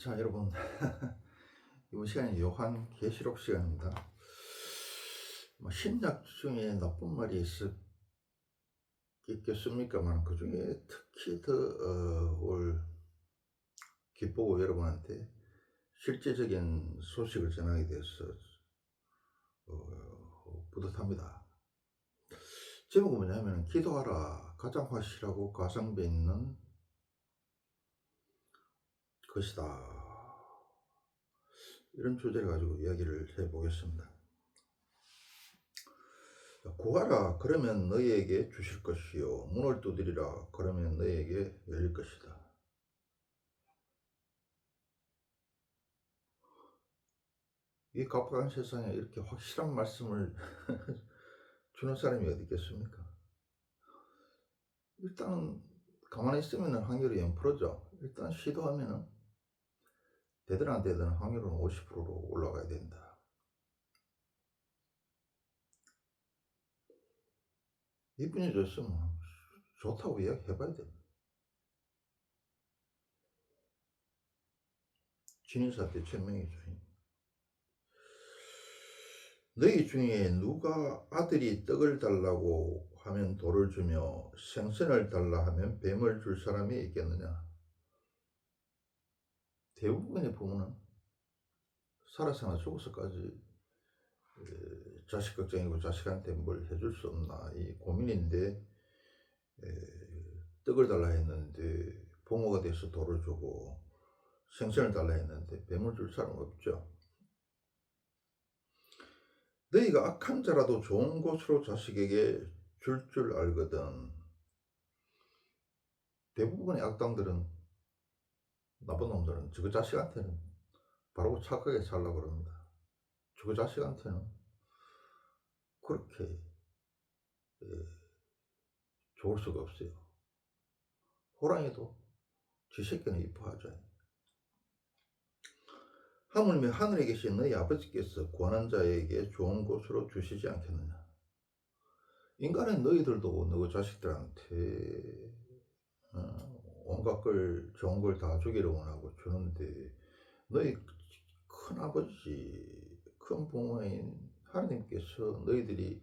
자, 여러분. 이번 시간이 요한 계시록 시간입니다. 뭐 신약 중에 나쁜 말이 있, 있겠습니까만 그 중에 특히 더, 어, 올 기쁘고 여러분한테 실제적인 소식을 전하게 돼서 어, 뿌듯합니다. 제목은 뭐냐면 기도하라 가장 확실하고 가성비 있는 것이다. 이런 주제를 가지고 이야기를 해보겠습니다. 자, 구하라 그러면 너희에게 주실 것이요 문을 두드리라 그러면 너희에게 열릴 것이다. 이 갑박한 세상에 이렇게 확실한 말씀을 주는 사람이 어디 있겠습니까? 일단은 가만히 있으면 확률이 0%죠. 일단 시도하면은 되든 안 되든 확률은 50%로 올라가야 된다. 이분이 줬으면 좋다고 이야기해봐야 됩니다. 진인사한테 천명이죠. 너희 중에 누가 아들이 떡을 달라고 하면 돌을 주며 생선을 달라 하면 뱀을 줄 사람이 있겠느냐? 대부분의 부모는 살아서나 죽어서까지 에, 자식 걱정이고 자식한테 뭘 해줄 수 없나 이 고민인데 에, 떡을 달라 했는데 부모가 돼서 돌을 주고 생선을 달라 했는데 뱀을 줄 사람 없죠. 너희가 악한 자라도 좋은 곳으로 자식에게 줄줄 알거든. 대부분의 악당들은 나쁜 놈들은 저그 자식한테는 바로 착하게 살라고 그럽니다. 저그 자식한테는 그렇게 예, 좋을 수가 없어요. 호랑이도 지 새끼는 이뻐하죠. 하물며 하늘에 계신 너희 아버지께서 구하는 자에게 좋은 곳으로 주시지 않겠느냐. 인간은 너희들도 너희 자식들한테 어, 온갖 걸 좋은 걸 다 주기를 원하고 주는데 너희 큰 아버지 큰 부모인 하나님께서 너희들이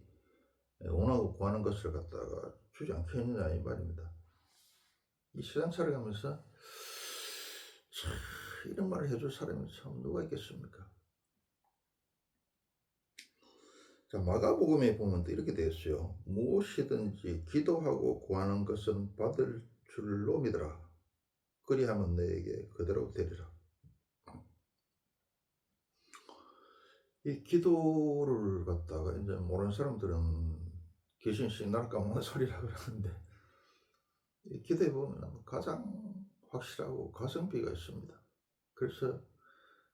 원하고 구하는 것을 갖다가 주지 않겠느냐 이 말입니다. 이 세상 살아가면서 참 이런 말을 해줄 사람이 참 누가 있겠습니까? 자, 마가복음에 보면 또 이렇게 되어 있어요. 무엇이든지 기도하고 구하는 것은 받을 줄로 믿으라. 그리하면 너에게 그대로 되리라. 이 기도를 갖다가 이제 모르는 사람들은 귀신 신날까 뭐 소리라 그러는데 이 기도해 보면 가장 확실하고 가성비가 있습니다. 그래서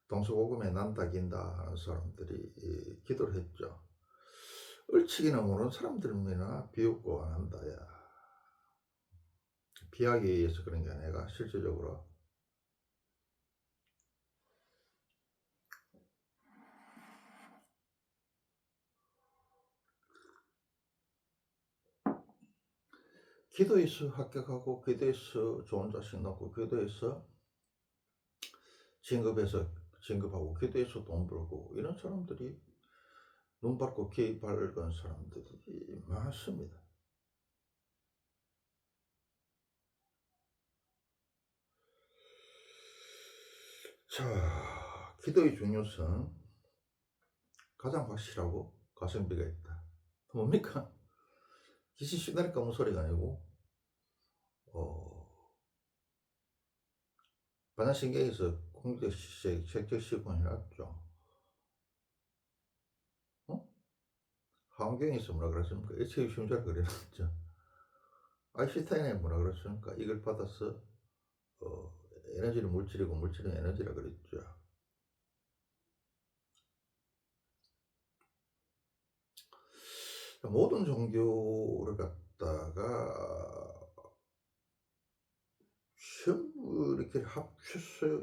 동서고금에 난다 긴다 하는 사람들이 기도를 했죠. 얼치기나 모르는 사람들이나 비웃고 안 한다야. 비하기 위해서 그런 게 아니라 실질적으로 기도에서 합격하고 기도에서 좋은 자식 낳고 기도에서 진급해서 진급하고 기도해서 돈 벌고 이런 사람들이 눈 밝고 귀 밝은 사람들이 많습니다. 자, 기도의 중요성 가장 확실하고 가성비가 있다. 뭡니까? 기시 시달릴까 무 소리가 아니고 어, 반야신경에서 공적식 색적시공을 해놨죠. 어? 환경에서 뭐라 그랬습니까? 일체의 심자를 그려놨죠. 아인슈타인이 뭐라 그랬습니까? 이걸 받아서 어, 에너지는 물질이고 물질은 에너지라 그랬죠. 모든 종교를 갖다가 전부 이렇게 합쳐서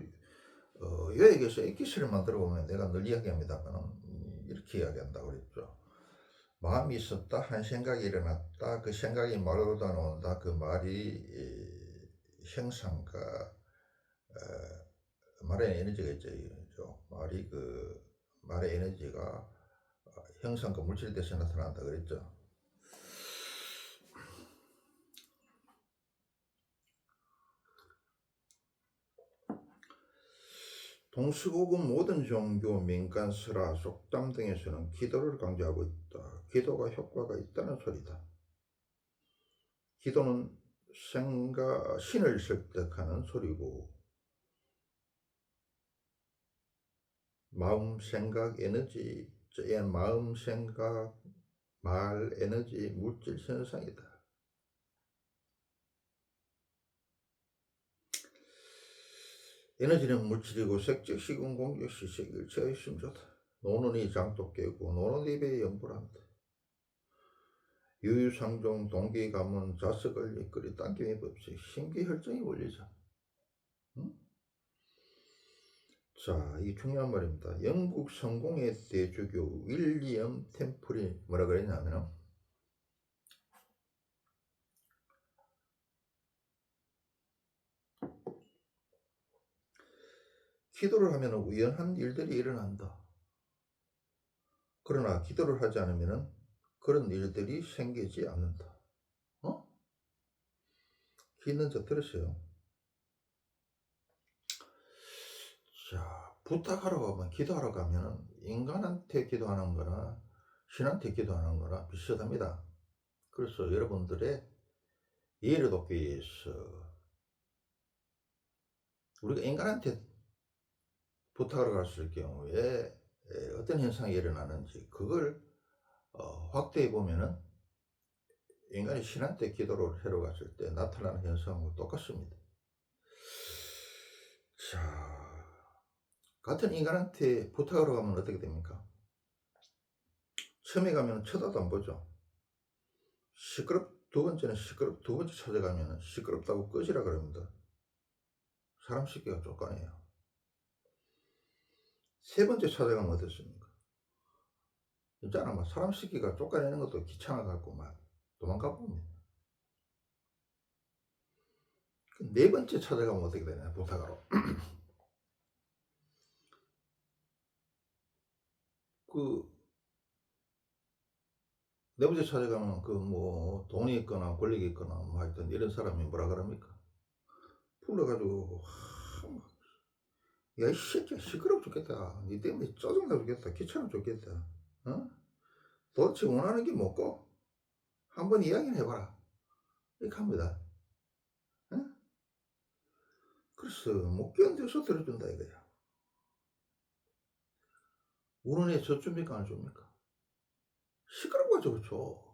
어, 여에게서 액기스를 만들어 보면 내가 늘 이야기합니다만 이렇게 이야기한다고 그랬죠. 마음이 있었다 한 생각이 일어났다 그 생각이 말로 다 나온다 그 말이 형상과 어, 말의 에너지가 있죠. 말이 그 말의 에너지가 어, 형상과 물질 대신 나타난다 그랬죠. 동시고금 모든 종교, 민간, 설화, 속담 등에서는 기도를 강조하고 있다. 기도가 효과가 있다는 소리다. 기도는 생각, 신을 설득하는 소리고, 마음, 생각, 에너지, 저 마음, 생각, 말, 에너지, 물질 현상이다. 에너지는 물질이고 색적, 시공, 공격, 시색, 일체의 심조다. 노는 이 장독 깨고 노는 입에 연불한다. 유유상종, 동기 가문, 자석을 이끌이 당김이 법칙, 신기혈정이 원리자. 응? 자, 이게 중요한 말입니다. 영국 성공의 대주교 윌리엄 템플이 뭐라 그랬냐면 기도를 하면 우연한 일들이 일어난다. 그러나 기도를 하지 않으면 그런 일들이 생기지 않는다. 어? 귀 있는 저 들으세요. 자, 부탁하러 가면, 기도하러 가면 인간한테 기도하는 거나 신한테 기도하는 거나 비슷합니다. 그래서 여러분들의 이해를 돕기 위해서 우리가 인간한테 부탁하러 갔을 경우에 어떤 현상이 일어나는지 그걸 어, 확대해 보면은 인간이 신한테 기도를 하러 갔을 때 나타나는 현상과 똑같습니다. 자, 같은 인간한테 부탁하러 가면 어떻게 됩니까? 처음에 가면 쳐다도 안 보죠. 시끄럽, 두 번째는 시끄럽, 두 번째 찾아가면 시끄럽다고 꺼지라 그럽니다. 사람 쉽게가 쫓아내요. 세 번째 찾아가면 어떻습니까? 있잖아, 막 사람 시키가 쫓아내는 것도 귀찮아갖고 막 도망가 봅니다. 그네 번째 찾아가면 어떻게 되냐, 부탁하러. 그, 네 번째 찾아가면 그 뭐 돈이 있거나 권력이 있거나 뭐 하여튼 이런 사람이 뭐라 그럽니까? 불러가지고, 야, 이 새끼야, 시끄러워 죽겠다. 니 때문에 짜증나 죽겠다. 귀찮아 죽겠다. 어? 도대체 원하는 게 뭐고? 한번 이야기를 해봐라. 이렇게 합니다. 어? 그래서 못 견뎌서 들어준다 이거야. 애 젖줍니까 안 줍니까? 시끄러워가지고 줘.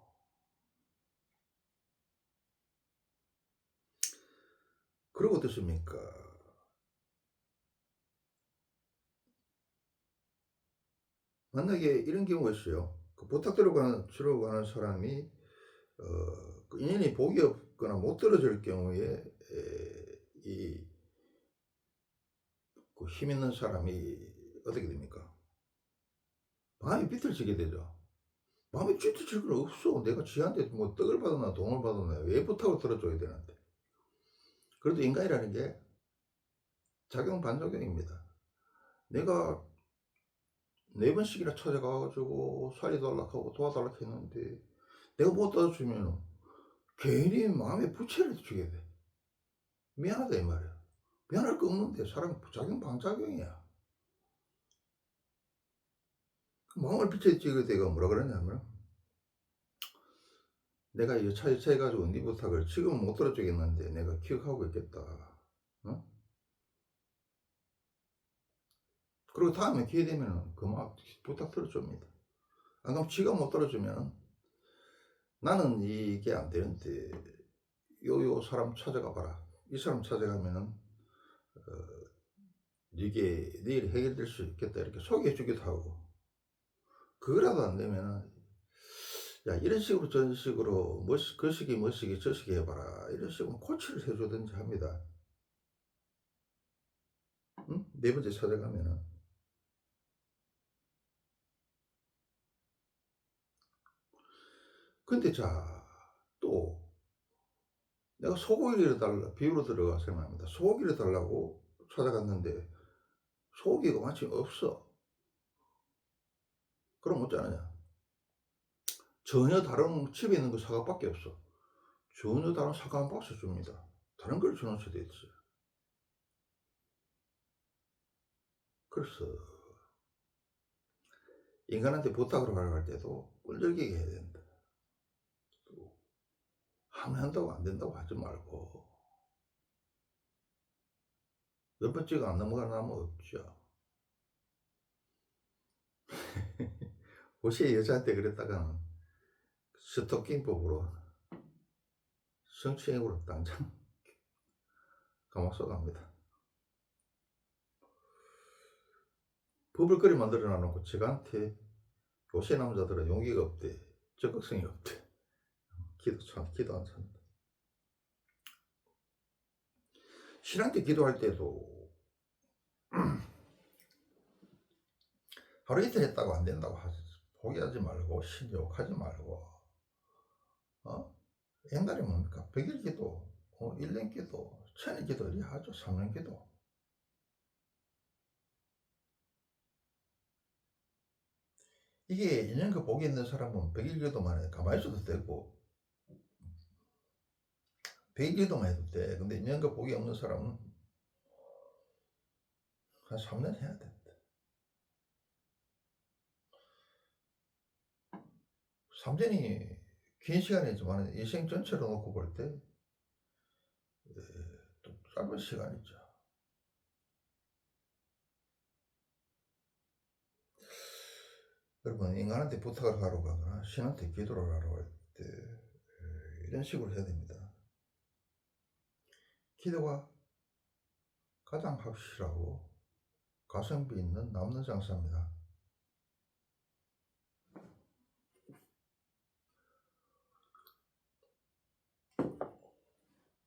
그리고 어떻습니까? 만약에 이런 경우가 있어요. 그 부탁 들어가는, 들어가는 사람이, 어, 그 인연이 복이 없거나 못 들어질 경우에, 에, 이, 그 힘 있는 사람이 어떻게 됩니까? 마음이 비틀지게 되죠. 마음이 비틀질 건 없어. 내가 지한테 뭐 떡을 받았나 돈을 받았나 왜 부탁을 들어줘야 되는데. 그래도 인간이라는 게 작용 반작용입니다. 내가 네 번씩이나 찾아가가지고 살려달라고 도와달라고 했는데 내가 못 도와주면 괜히 마음에 부채를 주게 돼. 미안하다 이 말이야. 미안할 거 없는데 사람이 작용 반작용이야. 그 마음을 빛에 찍을 때가 뭐라 그러냐면 내가 이 차에 차해가지고 네 부탁을 지금 못 들어주겠는데 내가 기억하고 있겠다. 어? 그리고 다음에 기회 되면 그만 부탁 들어줍니다. 안 그럼 지가 못 들어주면 나는 이게 안 되는데 요요 사람 찾아가 봐라. 이 사람 찾아가면은 어, 이게 내일 해결될 수 있겠다 이렇게 소개해 주기도 하고 그거라도 안 되면은 야 이런 식으로 저런 식으로 뭐시 그 시기 뭐 시기 저 시기 해봐라 이런 식으로 코치를 해주든지 합니다. 응? 네 번째 찾아가면은 근데 자, 또, 내가 소고기를 달라, 비유로 들어가 생각합니다. 소고기를 달라고 찾아갔는데, 소고기가 마침 없어. 그럼 어쩌느냐? 전혀 다른 집에 있는 거 사과밖에 없어. 전혀 다른 사과 한 박스 줍니다. 다른 걸 주는 수도 있어요. 그래서 인간한테 부탁을 하러 갈 때도 꿀절기게 해야 된다. 또 하면 한다고 안 된다고 하지 말고 몇 번째가 안 넘어가는 나무 없죠. 혹시 여자한테 그랬다가는 스토킹법으로 성추행으로 당장 감옥 쏘갑니다. 법을 그리 만들어 놔놓고 저한테 요새 남자들은 용기가 없대. 적극성이 없대. 기도 참, 기도 안 찬다. 신한테 기도할 때도 하루 이틀 했다고 안 된다고 하지. 포기하지 말고, 신욕하지 말고, 어? 옛날에 뭡니까? 백일 기도, 어, 1년 기도, 천일 기도, 이리 하죠. 3년 기도. 이게 인연 그 복이 있는 사람은 백일 기도만 해. 가만히 있어도 되고, 백일 기도만 해도 돼. 근데 인연 그 복이 없는 사람은 한 3년 해야 된 다. 3년이 긴 시간이지만 인생 전체로 놓고 볼 때, 예, 또 짧은 시간이죠. 여러분, 인간한테 부탁을 하러 가거나 신한테 기도를 하러 갈 때, 예, 이런 식으로 해야 됩니다. 기도가 가장 확실하고 가성비 있는 남는 장사입니다.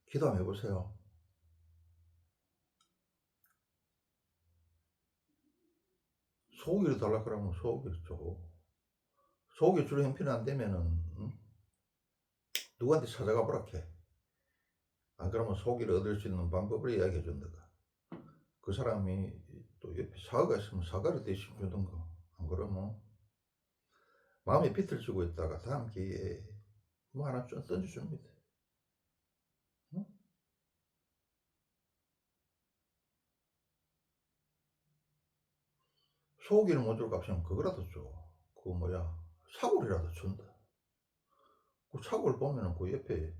기도 한번 해보세요. 소고기를 달라 그러면 소고기를 줘. 소고기 주로 형편이 안 되면은 응? 누구한테 찾아가 보라 캐. 안 그러면 소고기를 얻을 수 있는 방법을 이야기해 준다가. 그 사람이 또 옆에 사과가 있으면 사과를 대신 주던가. 안 그러면 마음에 비틀지고 있다가 다음 기회에 뭐 하나 좀 던져줍니다. 응? 소고기를 못 줄 값이면 그거라도 줘. 그 뭐야 사골이라도 준다. 그 사골 보면은 그 옆에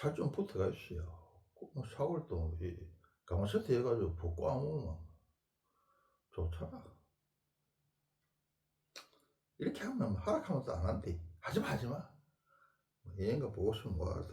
살 좀 붙어가 있어요. 그 사골도 이 가마솥에 해가지고 붓고 아무면 좋잖아. 이렇게 하면 하락하면 또 안 한대. 하지마 하지마. 얘인가 보고 싶으면 뭐 알았지.